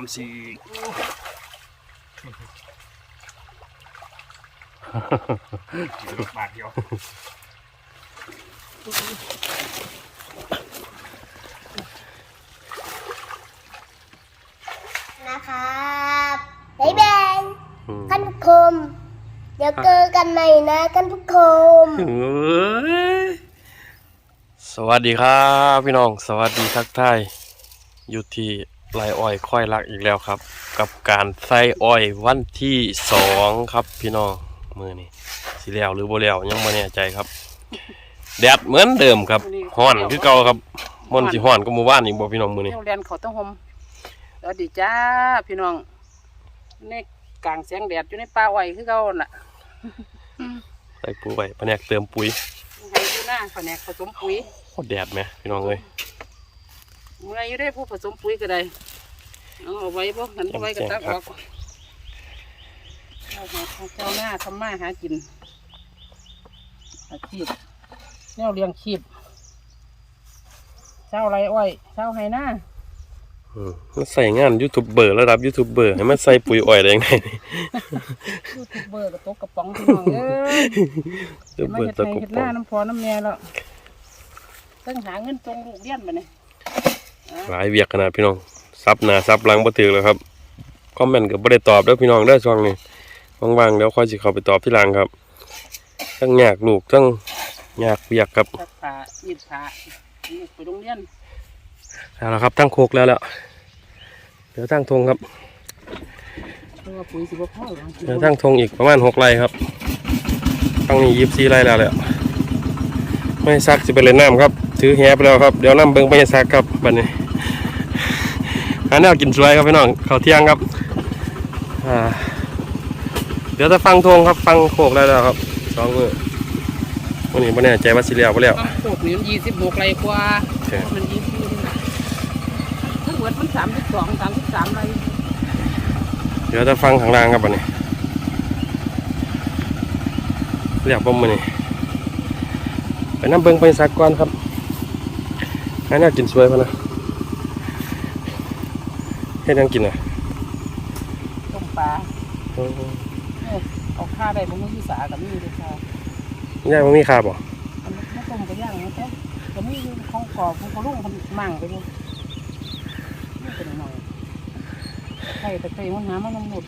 อมสีบาทเดียวนะครับบ๊ายบายอืมท่านผู้ชมเดี๋ยวเจอกันใหม่นะท่านผู้ชมเอ้ยสวัสดีครับพี่น้อง สวัสดีทักทายอยู่ที่ ไรอ้อยค่อยรักอีกแล้วครับ กับการใส่อ้อยวันที่สองครับพี่น้องมือนี้สิแล้วหรือบ่แล้วยังไม่แน่ใจครับ แดดเหมือนเดิมครับฮ้อนคือเก่าครับมันสิฮ้อนก็เมื่อวานอีกบ่พี่น้องมือนี้เที่ยวเรียนเขาต้องหมสวัสดีจ้าพี่น้องในกลางแสงแดดอยู่ในป่าอ้อยคือเก่าน่ะใส่ปุ๋ยไปแผนกเติมปุ๋ยให้อยู่หน้าแผนกผสมปุ๋ยโคตรแดดไหมพี่น้องเอ้ย เมื่ออยู่ได้ผู้ผสมปุ๋ยก็ได้เอาเอาไว้บ่หันเอาไว้ก็ตักออกเอาเอาเจ้าหน้าทำมาหากินอาชีพแนวเลี้ยงชีพเจ้าไรอ้อยเจ้าไห้หน้าอืมมันใส่งานยูทูบเบอร์ระดับยูทูบเบอร์ให้มันใส่ปุ๋ยอ้อยได้ยังไงนี่ยูทูบเบอร์กับโต๊ะกระป๋องพี่น้องเอ้ยยูทูบมาเบอร์เฮ็ดตะให้กุเฮ็บดหน้าน้ำพอน้ำแม่แล้วต้องหาเงินตรงลูกเรียนมาเนี่ย หลายเวียกขนาดพี่น้องซับหน้าซับหลังบ่ถือเลยครับคอมเมนต์ก็บ่ได้ตอบเด้อพี่น้องเด้อช่วงนี้ว่างๆเดี๋ยวค่อยสิเข้าไปตอบที่หลังครับทั้งยากลูกทั้งยากเวียกครับซักผ้ายีดผ้าลูกไปโรงเรียนเอาละครับทั้งโคกแล้วแล้วเดี๋ยวทั้งทงครับเพราะว่าปุ๋ยสิบ่พอหรอกเดี๋ยวทั้งทงอีกประมาณหกไร่ครับตั้งนี้ยี่สิบสี่ไร่แล้วแหละไม่ซักสิไปเล่นน้ำครับ ถือแหไปแล้วครับ เดี๋ยวน้ำเบิ้งไปซักครับบัดนี้ หาแนวกินสวยครับพี่น้องข้าวเที่ยงครับอ่าเดี๋ยวจะฟังทงครับฟังโคกแล้วแล้วครับสองมือวันนี้ไม่แน่ใจว่าสิเลียวไปแล้วต้องปลูกนี่มันยี่สิบหกไรกว่าโอเคมันยี่สิบทั้งหมดมันสามสิบสองสามสิบสามไรเดี๋ยวจะฟังข้างล่างครับบัดนี้เรียกผมมือนี่ไปน้ำเบิ้งไปซักก่อนครับหาแนวกินสวยพะนะ เฮ็ดหยังกินอะต้มปลาเอ้ยเอาข้าได้บ่มีวิสากับมีเลยค่ะย่างมันมีคาบ่อันนี้ไม่ต้มก็ย่างนะแค่ก็มีอยู่ของกรอบของกระลุงมันมั่งไปเลยนี่เป็นหน่อยไข่ตะไคร้มันหามันน้ำหมด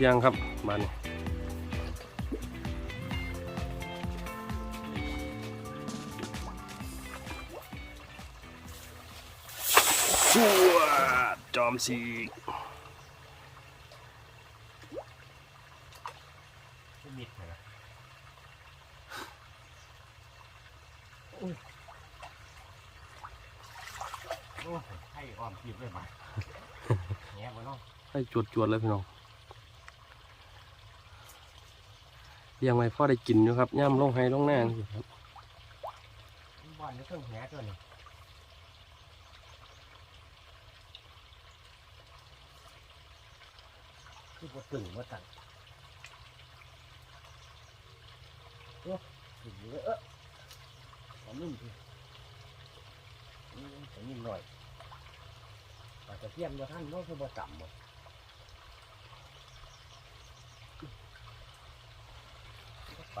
เที่ยงครับมานี่ชัวจอมสีกมิดเลยนะโอ้ยให้อ้อมจีบเลยมาแง่บ่เนาะให้จวดจวดๆเลยพี่น้อง เลี้ยงไว้พ่อได้กินอยู่ครับย่ำลงให้ลงหน้านี่ครับบ้านนี้เครื่องแหตัวนี้คือบ่ตึงบ่ตันโอ้ตึงเลยเออขอนุ่มทีนี่ขอนิ่มหน่อยปลาตะเพียนบ่ท่านบ่คือบ่ต่ำบ่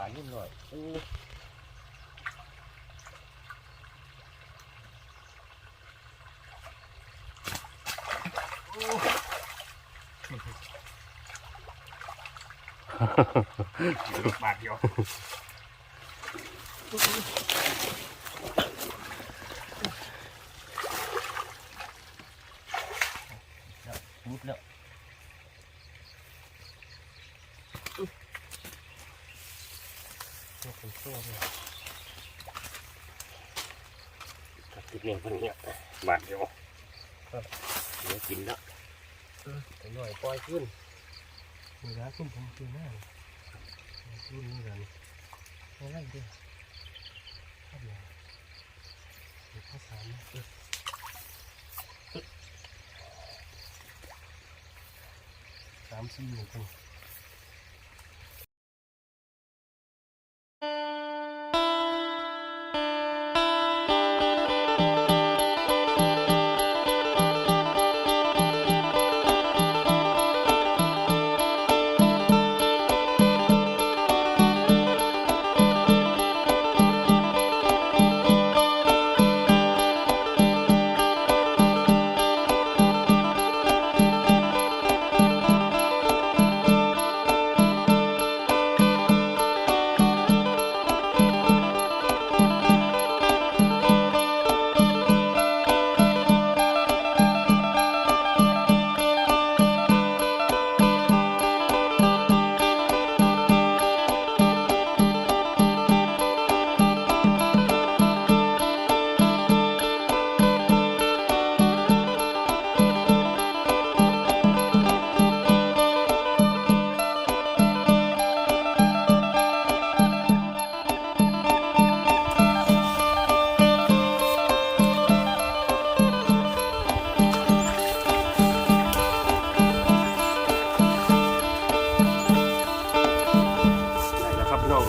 ปลานิ่มหน่อยโอ้บาทเดียวมุดแล้ว เป็นโซ่เลยตัดติดเนี่ยคนเนี้ยบาทเดียวเดี๋ยวกินแล้วไปหน่อยปล่อยขึ้นนี่นะคุณผมกินมากรุ่นนี้กันไม่ไล่ด้วข้าวเหนียวหรือข้าวสารสามสี่หนึ่งคน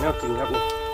น้องแนวกินครับ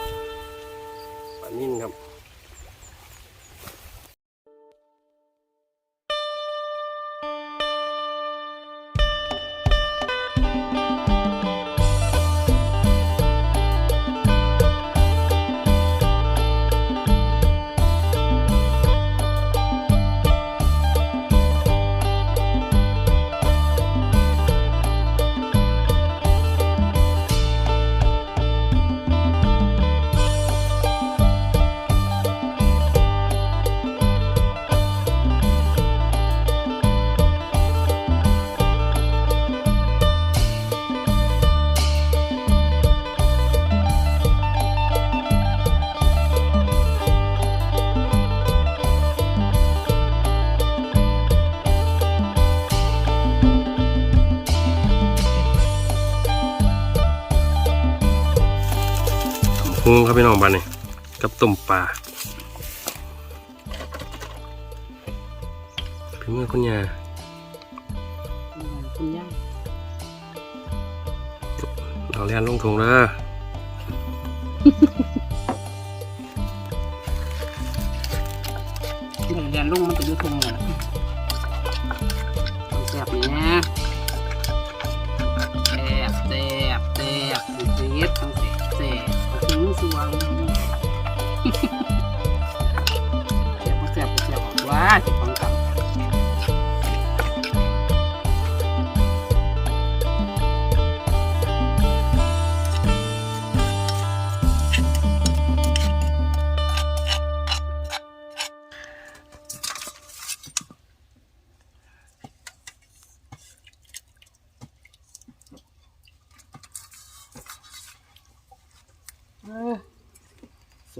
พี่น้องบ้านนี่กับต้มปลาพี่มือคุณยาคุณย่าเราเรียนลงทงเด้อเดี๋ยวเรียนลุงมันจะอยุ่ทงเลยแซ่บเนี่ยแซ่บแซ่บแซ่บเสียบทั้งแซ่บแซ่บ ถึงส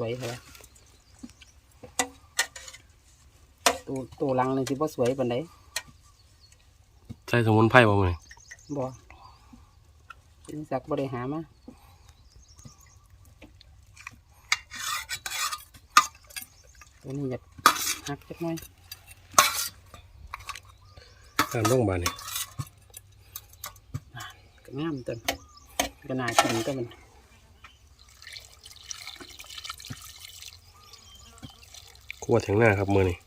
วยแท้ตัวตัวหลังนี่สิบ่สวยปานใดใส่สมุนไพรบ่มื้อนี้บ่เป็นสักบ่ได้หามาตัวนี้อยากหักจักหน่อยตามลงบ้านนี่ก็งามต้นก็น่ากินก็มัน คั่วถึงหน้าครับมื้อนี้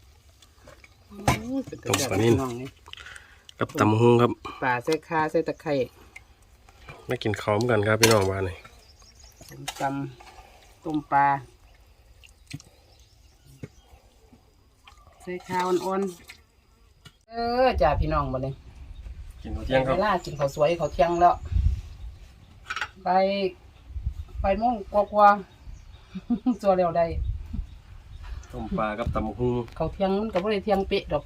อู้เป็นต้มแซ่บปลานิ่มน้องนี่กับตำฮุงครับปลาใส่ข่าใส่ตะไคร้มากินข้าวเหมือนกันครับพี่น้องบ้านนี่ต้มตำต้มปลาใส่ข้าวอ่อนๆเออจ้าพี่น้องบัดนี้กินข้าวเที่ยงครับเวลากินข้าวสวยข้าวเที่ยงแล้ว ไป ไปโมุ่งกว่าๆ ตัวเร็วได้ ต้มปลากับตำฮุงข้าวเที่ยงมันก็บ่ได้เที่ยงเป๊ะดอก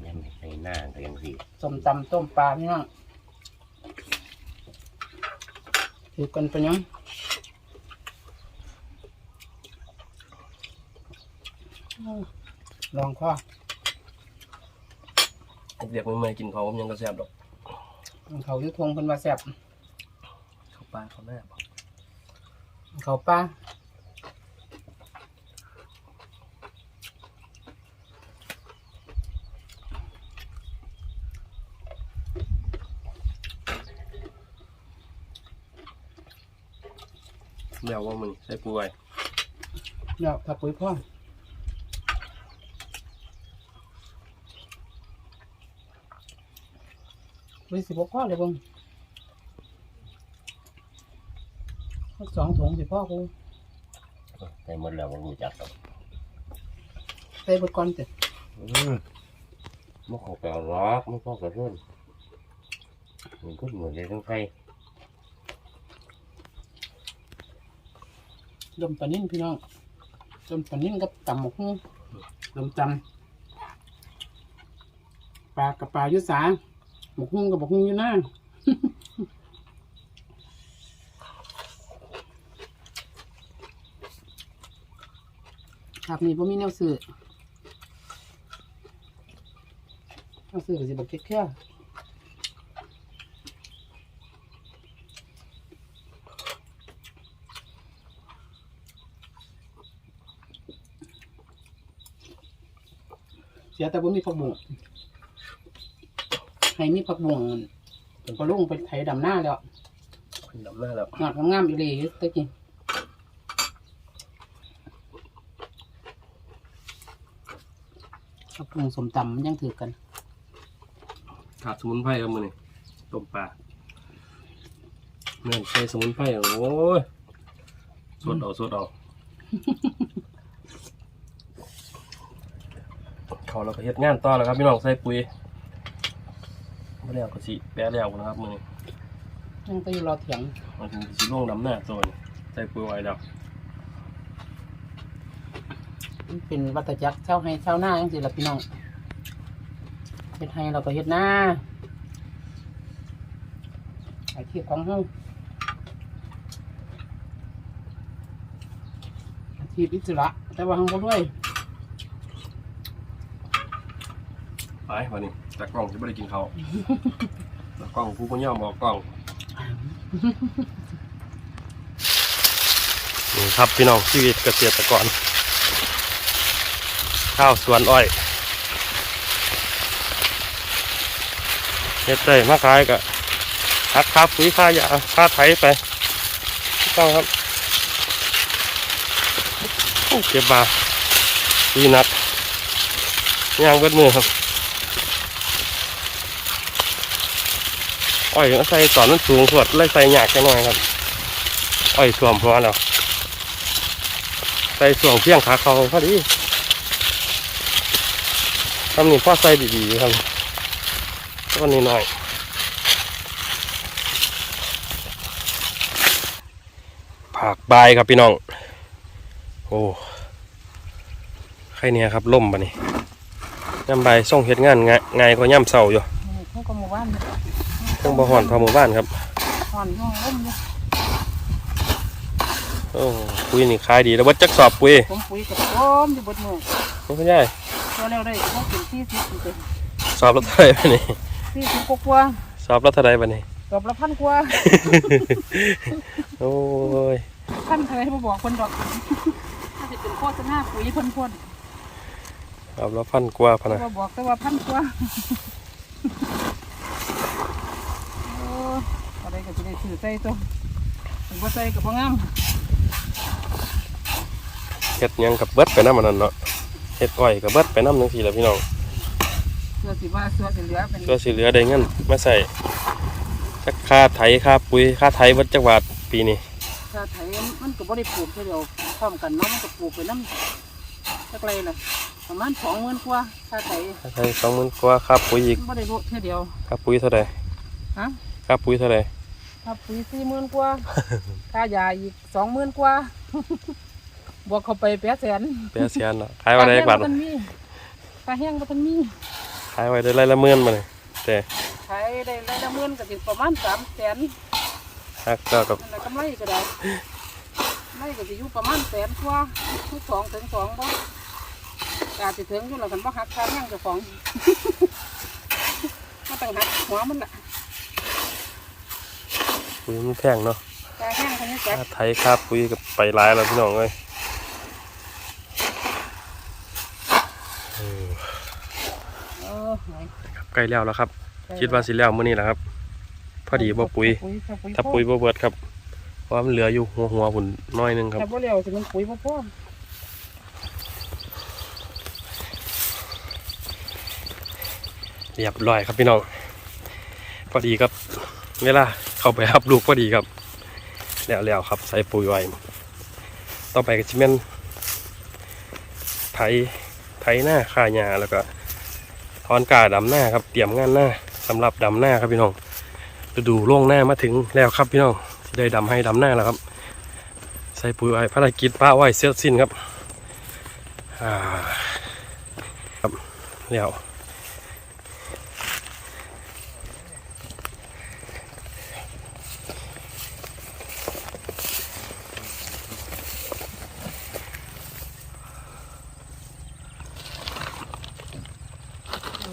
แม่นในหน้าก็ยังสิสมตำต้มปลาพี่น้องถือกันไปยังลองข้อเรียกมื้อๆกินข้าวผมยังก็แซ่บดอกเขาอยุทงเพิ่นว่าแซ่บปลาเขาแน่บอกเขาปลา เดี๋ยวว่ามึงใส่ปูไว้เดี๋ยวถ้าปุ๋ยพ่อปุ๋ยสิบกพ่อเลยเบุ้งสองถุงสิพ่อกูใส่หมดแล้วบ่รู้จักครับใส่เบดก่อนเสร็จอืมมันเข้าไปเอาล็อกมันเข้ากระทุ่นมันก็เหมือนในทั้งไทย ดมปลานิ่นพี่น้องดมปลานิ่นกับตำหมกหุ้งดมตำปลากับปลายุสาหมกหุ้งกับหมกหุ้งอยู่หน้าครับนี่ผมมีแนวสื่อแนวสื่อก็สิบอกแค่ สียแต่ผมมีผักบุ้งให้มีผักบุ้งเป็นปลาลุงไปไถดำหน้าแล้วขึ้นดำหน้าแล้วงอกงามๆอีเลยอยู่ตะกี้ผักบุ้งสมตำมันยังถือกันขาดสมุนไพรครับมือนี่ต้มปลาเนี่ยใส่สมุนไพรโอ้ยสดเอาสดเอา เขาเราก็เฮ็ดงานต่อแล้วครับพี่น้องใส่ปุ๋ยไม่แล้วก็สิแปะแล้วนะครับมือนี้ยังก็อยู่รอเถียงมันถึงสิลงน้ำหน้าตัวนี้ใส่ปุ๋ยไว้แล้วมันเป็นวัตจักรเช่าให้เช่าหน้าจังสิล่ะพี่น้องเฮ็ดให้เราก็เฮ็ดหน้าอาชีพของเฮาอาชีพอิสระแต่ว่าเฮาบ่ด้วย ไปวันนี้ตากล้องจะไม่ได้กินเขาวตากล้องผู้ก็ย่อมบอกกล้องนี่ครับพี่น้องชีวิตเกษตรกร ข้าวสวนอ้อยเฮ็ดได้มากขายกะหักค่าปุ๋ยค่ายาค่าไถไปถูกต้องครับโอ้เก็บมาดีนักย่างเบิดมือครับ อ้อยใส่ตอนนั้นสูงสวดเลยใส่หยากแค่น้อยครับ อ้อยท่วมหัวแล้วใส่ส่วงเพียงขาเขาพอดีทำนี่พ่อใส่ดีๆครับต้นนี้หน่อยผักใบครับพี่น้อง โอ้ใครเนี่ยครับล่มปะนี่ย่ำใบส่งเฮ็ดงานง่ายง่ายกว่าย่ำเสาอยู่เขาก็มาว่าน ยเครื่องบ่หอนพอหมู่บ้านครับห่อนห้องร่มอยู่โอ้ปุ๋ยนี่ขายดีแล้ววัดจักสอบปุ๋ยผมปุ๋ยกับต้มอยู่เบดมือนี่คุณยายตัวแล้วได้เขาเป็นที่สิบเป็นสอบแล้วเท่าไหร่บัดนี้ที่สิบกว่าสอบแล้วเท่าไหร่บัดนี้ๆดอกละพันกว่าโอ้ยพันเท่าไหรมาบอกคนดอกถ้าจะเป็นโฆษณาปุ๋ยเพ่นพ่นสอบแล้วพันกว่าพะแต่นะว่าบอกแต่ว่าพันกว่าโอ้ อะไรก็จะได้ซื้อใส่ตัวถึงว่าใส่กับพ่องามเฮ็ดหยังกับเบิดไปน้ำมันนั่นเนาะเฮ็ดอ้อยกับเบิดไปน้ำจังซี่แหละพี่น้องเสื้อสีว่าเสื้อสีเหลือเป็นตัวสิเหลือได้เงินมาใส่จักค่าไถค่าปุ๋ยค่าไถเบิดจักบาทปีนี้ถ้าไถมันก็บ่ได้ปลูกทีเดียวพร้อมกันเนาะมันก็ปลูกไปน้ำจักไรล่ะประมาณสองหมื่นกว่าถ้าไถค่าไถ20,000กว่าค่าปุ๋ยอีกมันบ่ได้รู้ทีเดียวค่าปุ๋ยเท่าใดฮะค่าปุ๋ยเท่าใด ถ้าปุ๋ยสี่หมื่นกว่า ค่ายาอีกสองหมื่นกว่า บวกเข้าไปแปดแสนแปดแสนเนาะขายไว้ได้บาทปลาแห้งบ่ทันมีปลาแห้งบ่ทันมีขายไว้ได้ไร่ละหมื่นมาเลยแต่ขายได้รายละหมื่นก็สิประมาณสามแสนฮักก็กับนั่นแหละกำไรก็ได้กำไรก็สิอยู่ประมาณแสนกว่าทุกสองถึงสองบ่อาจจะถึงอยู่แล้วกันบ่หักค่าแห้งเจ้าของมาตั้งหักหัวมันน่ะ ปุ๋ยมันแพงเนาะตาแห้งคนนี้จับค่าไทยค่าปุ๋ยกับไปหลายแล้วพี่น้องเอ้ยเออไหนใกล้แล้วแล้วครับ คิดว่าสิแล้วมื้อนี้แหละครับ พอดีบ่ปุ๋ย ถ้าปุ๋ยบ่เบิดครับเพราะว่ามันเหลืออยู่หัวหัวๆหุ่นน้อยหนึงครับ ถ้าบ่เร็วสิมันปุ๋ยบ่พอเรียบร้อยครับพี่น้อง พอดีครับ เวลา เข้าไปรับลูกพอดีครับ แล้วแล้วครับ ใส่ปุ๋ยไว้ ต่อไปก็ชิเมนไถไถหน้าข่าหญ้าแล้วก็ถอนกาดำหน้าครับ เตรียมงานหน้าสำหรับดำหน้าครับพี่น้องฤดูล่วงหน้ามาถึงแล้วครับพี่น้องที่ได้ดำให้ดำหน้าแล้วครับ ใส่ปุ๋ยไว้ภารกิจป้าไว้เสร็จสิ้นครับอ่าครับแล้ว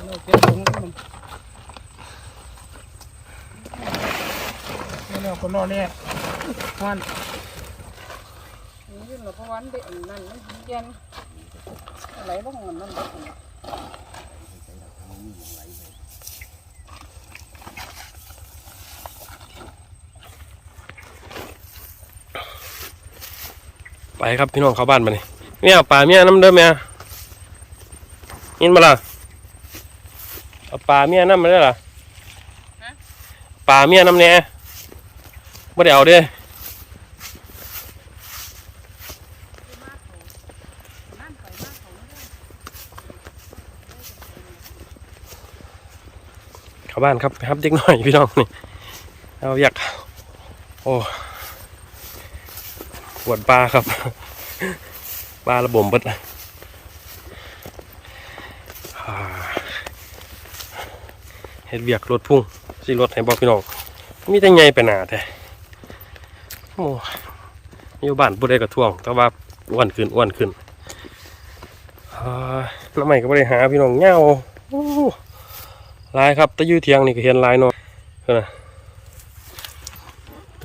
เราเก็บถุงมัน นี่เราคนรอแรกวันนี่เราเพราะวันเด็กนั่นมันเย็นอะไรบ้างมันนั่นบ้างไปครับพี่น้องเข้าบ้านมานี่เมียเอาปลาเมียน้ำเด้อเมียยินมาล่ะเอาปลาเมียน้ำมาได้อล่ะปลาเมียน้ำเนี่ย ไม่ได้เอาเด้เข้าบ้านครับไปครับเด็กหน่อยพี่น้องนี่เอาอยากโอ้ปวดปลาครับปลาระบมบิดอ่าเฮ็ดเบียกรถพุ่งสิรถให้บอกพี่น้องมีแต่ไงไปหนาแท้ โอ้อยู่บ้านผู้ใดก็ท่วง แต่ว่าอ้วนขึ้นอ้วนขึ้นอ่าน้ำใหม่ก็ไม่ได้หาพี่น้องเงาโอ้หลายครับต่อยู่เทียงนี่ก็เห็นลายเนาะเออนะ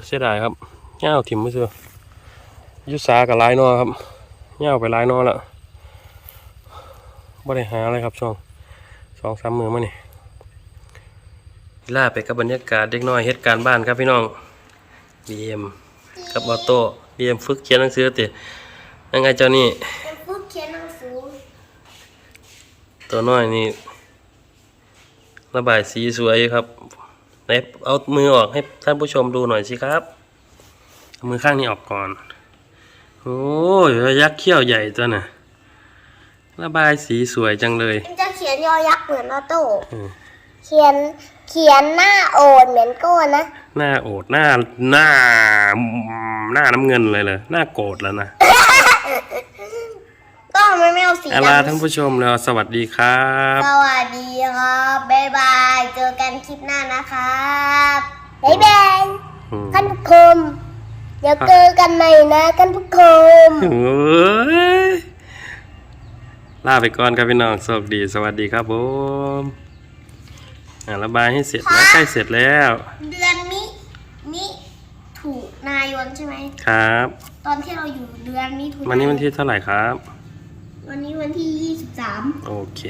เสียดายครับเงาถิ่มไม่เชื่อยุสากับลายนอครับเง่าไปลายนอแล้วบ่ได้หาอะไรครับช่องสองสามมือมานี่ล่าไปกับบรรยากาศเด็กน้อยเหตุการณ์บ้านครับพี่น้องบีเอ็ม กับออโต้บีเอ็มฝึกเขียนหนังสือติยังไงเจ้านี่เป็นผู้เขียนหนังสือตัวน้อยนี่ระบายสีสวยครับไหนเอามือออกให้ท่านผู้ชมดูหน่อยสิครับเอามือข้างนี้ออกก่อน โอ้ยยักษ์เขี้ยวใหญ่ตัวน่ะ ระบายสีสวยจังเลย มันจะเขียนยอยักษ์เหมือนออโต้ อืม เขียนเขียนหน้าโอดเหมือนโก้นะหน้าโอดหน้าหน้าหน้าน้ำเงินเลยเลยหน้าโกรธแล้วนะก็ไม่ไม่เอาสีอาลาดำท่านผู้ชมแล้วสวัสดีครับ สวัสดีครับบ๊ายบายเจอกันคลิปหน้านะครับบ๊ายบายอืม ท่านผู้ชมเดี๋ยวเจอกันใหม่นะท่านผู้ชม โอ้ยลาไปก่อนครับพี่น้องโชคดี สวัสดีครับผม อะระบายให้เสร็จแล้วใกล้เสร็จแล้ว เดือนมิมิถุนายนใช่ไหมครับ ตอนที่เราอยู่เดือนมิถุวันนี้วันที่เท่าไหร่ครับ วันนี้วันที่23โอเค